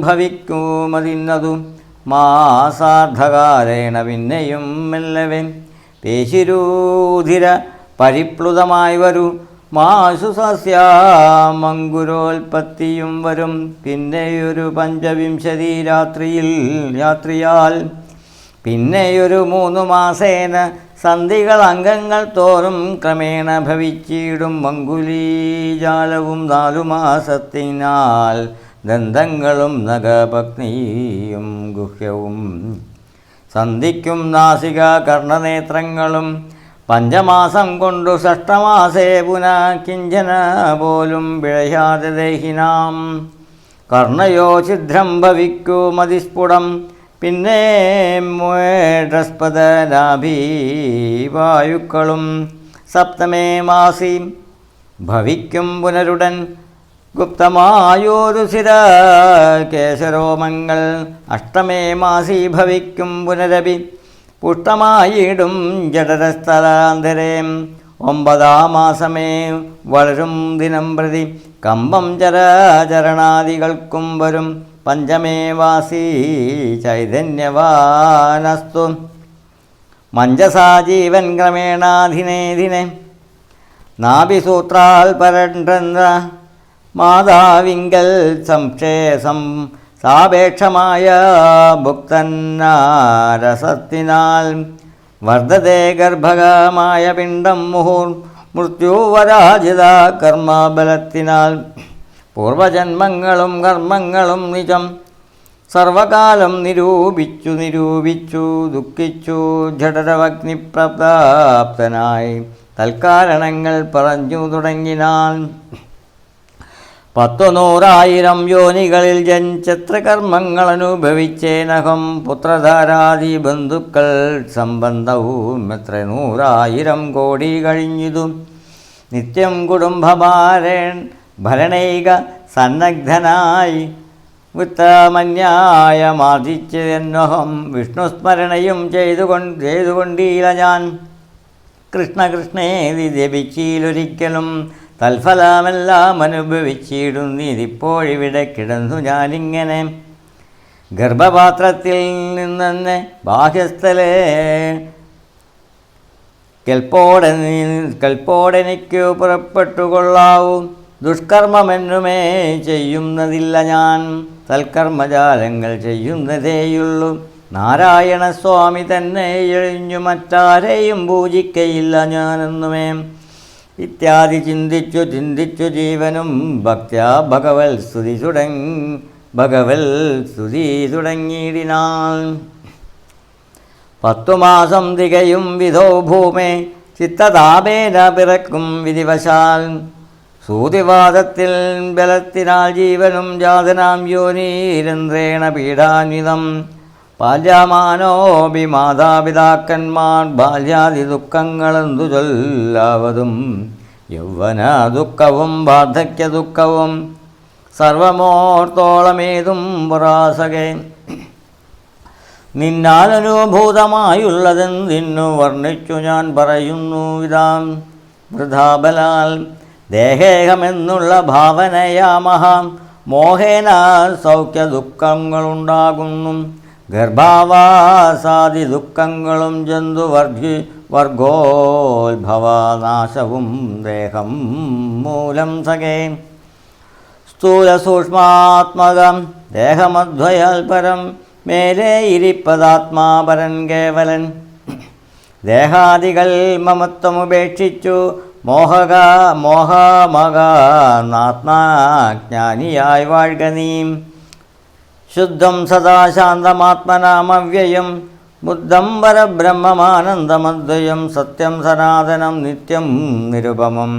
ഭവിക്കുമതിന്നതു മാസാർദ്ധകാലേണ പിന്നെയും മെല്ലവേ. പേശിരൂധിര പരിപ്ലുതമായി വരൂ. മാശു സസ്യാമങ്കുരോൽപ്പത്തിയും വരും. പിന്നെയൊരു പഞ്ചവിംശതി രാത്രിയിൽ രാത്രിയാൽ. പിന്നെയൊരു മൂന്നു മാസേന സന്ധികൾ അംഗങ്ങൾ തോറും ക്രമേണ ഭവിച്ചിടും മങ്കുലീജാലവും നാലു മാസത്തിനാൽ. ദന്തങ്ങളും നഗപത്നിയും ഗുഹ്യവും. സന്ധിക്കും നാസിക കർണനേത്രങ്ങളും പഞ്ചമാസം കൊണ്ടു ഷഷ്ടമാസേ പുന കിഞ്ചന പോലും പിഴയാതെ ദേഹിനാം. കർണയോ ഛിദ്രം ഭവിക്കൂ മതിസ്ഫുടം പിന്നെ വായുക്കളും സപ്തമേ മാസി. ഭവിക്കും പുനരുടൻ ഗുപ്തമായോരു സിര കേശരോമങ്ങൾ അഷ്ടമേ മാസി ഭവിക്കും പുനരപി പുഷ്ടമായിടും ജഡരസ്ഥലാന്തരേ ഒമ്പതാം മാസമേ വളരും ദിനം പ്രതി. കമ്പം ചരാചരണാദികൾക്കും വരും. പഞ്ചമേ വാസി ചൈതന്യവാനസ്തു. മഞ്ജസാ ജീവൻ ക്രമേണാധിനേ ദിനെ. നാഭിസൂത്രാൽ പരണ്ടെന്ന മാതാവിങ്കൽ സംക്ഷേസം സാപേക്ഷമായ ഭുക്തന്നാരസത്തിനാൽ വർദ്ധതേ ഗർഭകമായ പിണ്ഡം മുഹൂർ മൃത്യുവരാജിത കർമ്മബലത്തിനാൽ പൂർവജന്മങ്ങളും കർമ്മങ്ങളും നിജം സർവകാലം നിരൂപിച്ചു നിരൂപിച്ചു ദുഃഖിച്ചു ജഠരവഗ്നിപ്രതാപ്തനായി തൽക്കാരണങ്ങൾ പറഞ്ഞു തുടങ്ങിനാൻ പത്തു നൂറായിരം യോനികളിൽ ജനിച്ചത്ര കർമ്മങ്ങൾ അനുഭവിച്ചേനകം പുത്രധാരാദി ബന്ധുക്കൾ സംബന്ധവും എത്ര നൂറായിരം കോടി കഴിഞ്ഞിതും. നിത്യം കുടുംബഭാരൻ ഭരണൈക സന്നഗ്ധനായി വിത്തമന്യായ എന്നഹം വിഷ്ണുസ്മരണയും ചെയ്തുകൊണ്ട് ചെയ്തുകൊണ്ടീല ഞാൻ. കൃഷ്ണകൃഷ്ണേതി ജപിച്ചിലൊരിക്കലും തൽഫലമെല്ലാം അനുഭവിച്ചിടുന്നിതിപ്പോഴിവിടെ കിടന്നു ഞാനിങ്ങനെ ഗർഭപാത്രത്തിൽ നിന്നെ ബാഹ്യസ്ഥലേ കെൽപ്പോടെ കെൽപ്പോടെനിക്ക് പുറപ്പെട്ടുകൊള്ളാവും. ദുഷ്കർമ്മമെന്നുമേ ചെയ്യുന്നതില്ല ഞാൻ. സൽക്കർമ്മജാലങ്ങൾ ചെയ്യുന്നതേയുള്ളൂ. നാരായണസ്വാമി തന്നെ എഴിഞ്ഞു മറ്റാരെയും പൂജിക്കയില്ല ഞാനെന്നുമേ. ഇത്യാദി ചിന്തിച്ചു ചിന്തിച്ചു ജീവനും ഭക്ത്യാ ഭഗവൽ സ്തുതി തുടങ്ങി ഭഗവൽ സ്തുതി തുടങ്ങിയിടിനാൾ പത്തു മാസം തികയും വിധോ ഭൂമേ ചിത്തതാപേന പിറക്കും വിധിവശാൽ. സൂതിവാദത്തിൽ ബലത്തിനാൽ ജീവനും ജാതനാം യോനീരന്ത്രേണ പീഡാന്വിതം. പാല്യമാനോപി മാതാപിതാക്കന്മാർ ബാല്യാദി ദുഃഖങ്ങളെന്തു ചൊല്ലാവതും? യൗവന ദുഃഖവും വാർദ്ധക്യ ദുഃഖവും സർവമോർത്തോളമേതും പുറാസകെ. നിന്നാലനുഭൂതമായുള്ളതെന്തിന്നു വർണിച്ചു ഞാൻ പറയുന്നു ഇതാം. വൃഥാബലാൽ ദേഹേഹമെന്നുള്ള ഭാവനയാമഹ. മോഹേന സൗഖ്യ ദുഃഖങ്ങളുണ്ടാകുന്നു ഗർഭാവാസാദി ദുഃഖങ്ങളും ജന്തുവർഗി വർഗോത്ഭവനാശവും ദേഹം മൂലം സഖേ. സ്ഥൂല സൂക്ഷ്മാത്മകം ദേഹമദ്വയാൽപരം മേലെ ഇരിപ്പതാത്മാപരൻ കേവലൻ. ദേഹാദികൾ മമത്വമുപേക്ഷിച്ചു മോഹക മോഹമകാത്മാജ്ഞാനിയായി വാഴ്ക നീം. ശുദ്ധം സദാ ശാന്തമാത്മനാമവ്യയം ബുദ്ധം പരബ്രഹ്മമാനന്ദമദ്വയം. സത്യം സനാതനം നിത്യം നിരുപമം.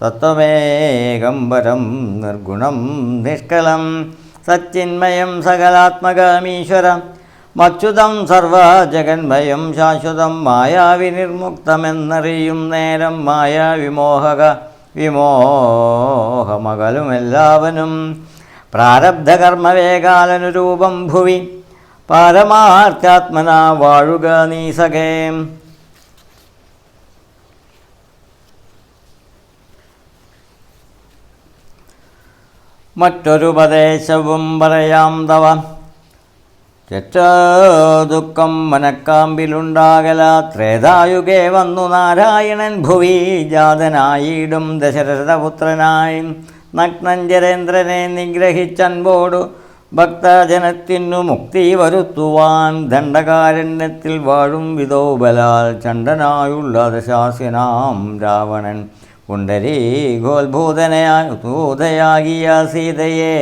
സത്വമേകം പരം നിർഗുണം നിഷ്കളം സച്ചിന്മയം സകലാത്മകമീശ്വരം. മച്യുതം സർവജഗന്മയം ശാശ്വതം മായാവി നിർമുക്തമെന്നറിയും നേരം മായാവിമോഹക വിമോഹമകലും എല്ലാവനും പ്രാരബ്ധകർമ്മവേകാലനുരൂപം ഭുവി. പരമാർത്ഥാത്മന വാഴുക നീ സഖേ. മറ്റൊരുപദേശവും പറയാം തവ. ദുഃഖം മനക്കാമ്പിലുണ്ടാകല. ത്രേതായുഗേ വന്നു നാരായണൻ ഭുവി. ജാതനായിടും ദശരഥപുത്രനായി. നഗ്നഞ്ചരേന്ദ്രനെ നിഗ്രഹിച്ചൻപോടു ഭക്തജനത്തിനു മുക്തി വരുത്തുവാൻ ദണ്ഡകാരണ്യത്തിൽ വാഴും വിധോബലാൽ ചണ്ടനായുള്ള ദശാസിനാം രാവണൻ കുണ്ടരീ ഭൂതയാകിയ സീതയെ.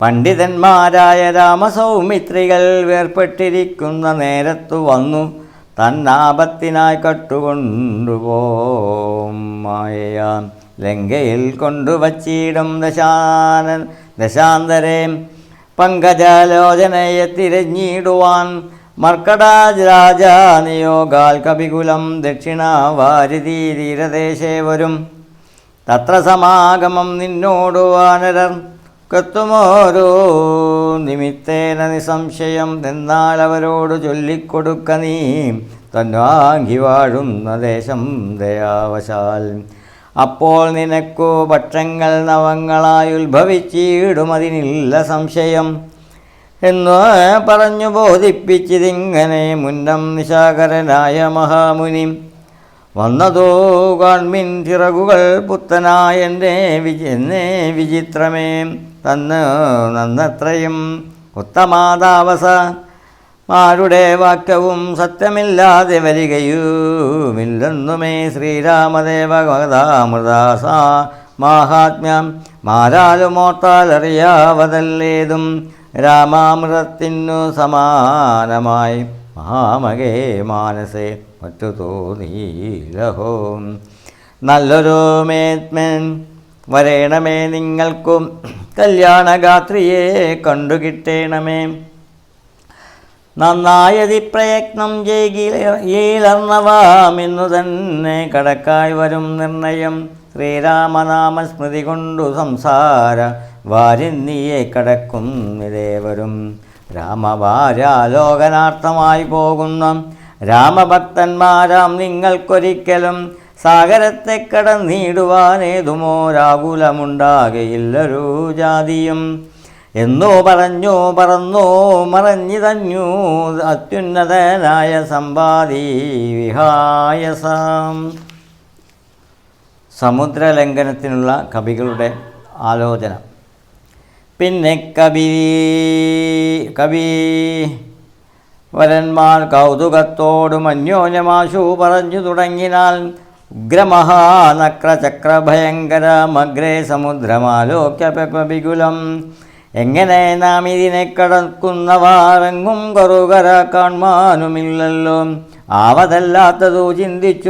പണ്ഡിതന്മാരായ രാമസൗമിത്രികൾ വേർപ്പെട്ടിരിക്കുന്ന നേരത്തു വന്നു തന്നാപത്തിനായി കട്ടുകൊണ്ടുപോം മായയാൻ ലങ്കയിൽ കൊണ്ടുവച്ചിടും ദശാനൻ ദശാന്തരെ. പങ്കജാലോചനയെ തിരഞ്ഞിടുവാൻ മർക്കടാജ് രാജ നിയോഗാൽ കപികുലം ദക്ഷിണാവാരിധി തീരദേശേ വരും. തത്ര സമാഗമം നിന്നോടു വാനരർ കത്തുമോരോ നിമിത്തേന നിസംശയം നിന്നാൽ അവരോട് ചൊല്ലിക്കൊടുക്ക നീ. തന്നാങ്കി വാഴുന്ന ദേശം ദയാവശാൽ. അപ്പോൾ നിനക്കു പക്ഷങ്ങൾ നവങ്ങളായി ഉത്ഭവിച്ചിടുമതിനില്ല സംശയം. എന്ന് പറഞ്ഞു ബോധിപ്പിച്ചിതിങ്ങനെ മുന്നം നിശാകരനായ മഹാമുനി. വന്നതോ കാൺമിൻ ചിറകുകൾ പുത്തനായ എന്റെ വിജി എന്നേ വിചിത്രമേ. തന്ന് നന്നത്രയും ഉത്തമാതാവസ മാരുടെ വാക്കവും സത്യമില്ലാതെ വരികയുമില്ലെന്നുമേ ശ്രീരാമദേവ ശ്രീരാമദേവകഥാമൃദാസ മാഹാത്മ്യം. മാരാലുമോർത്താൽ അറിയാവതല്ലേതും രാമാമൃതത്തിനു സമാനമായി. മഹാമകേ മാനസേ മറ്റു തോന്നിയിലഹോ നല്ലൊരു മേത്മൻ വരേണമേ നിങ്ങൾക്കും. കല്യാണഗാത്രിയെ കണ്ടുകിട്ടേണമേ. നന്നായതി പ്രയത്നം ചെയ്യിലർന്നവാമെന്നു തന്നെ കടക്കായി വരും നിർണയം. ശ്രീരാമനാമ സ്മൃതി കൊണ്ടു സംസാര. വാരിന്നിയെ കടക്കും ഇതേവരും രാമവാരാലോകനാർത്ഥമായി പോകുന്ന രാമഭക്തന്മാരാം നിങ്ങൾക്കൊരിക്കലും സാഗരത്തെ കടന്നിടുവാനേതുമോ രാകുലമുണ്ടാകയില്ലൊരു ജാതിയും. എന്നോ പറഞ്ഞു പറന്നു മറഞ്ഞു തഞ്ഞു അത്യുന്നതനായ സമ്പാദി വിഹായസാം. സമുദ്രലംഘനത്തിനുള്ള കവികളുടെ ആലോചന. പിന്നെ കവി കവി വരന്മാർ കൗതുകത്തോടും അന്യോന്യമാശു പറഞ്ഞു തുടങ്ങിനാൽ ഉഗ്രമഹാനക്രചക്രഭയങ്കരമഗ്രേ സമുദ്രമാലോക്യ കവികുലം എങ്ങനെ നാം ഇതിനെ കടക്കുന്നവാറെങ്ങും കറുകര കാൺമാനുമില്ലല്ലോ ആവതല്ലാത്തതു ചിന്തിച്ചു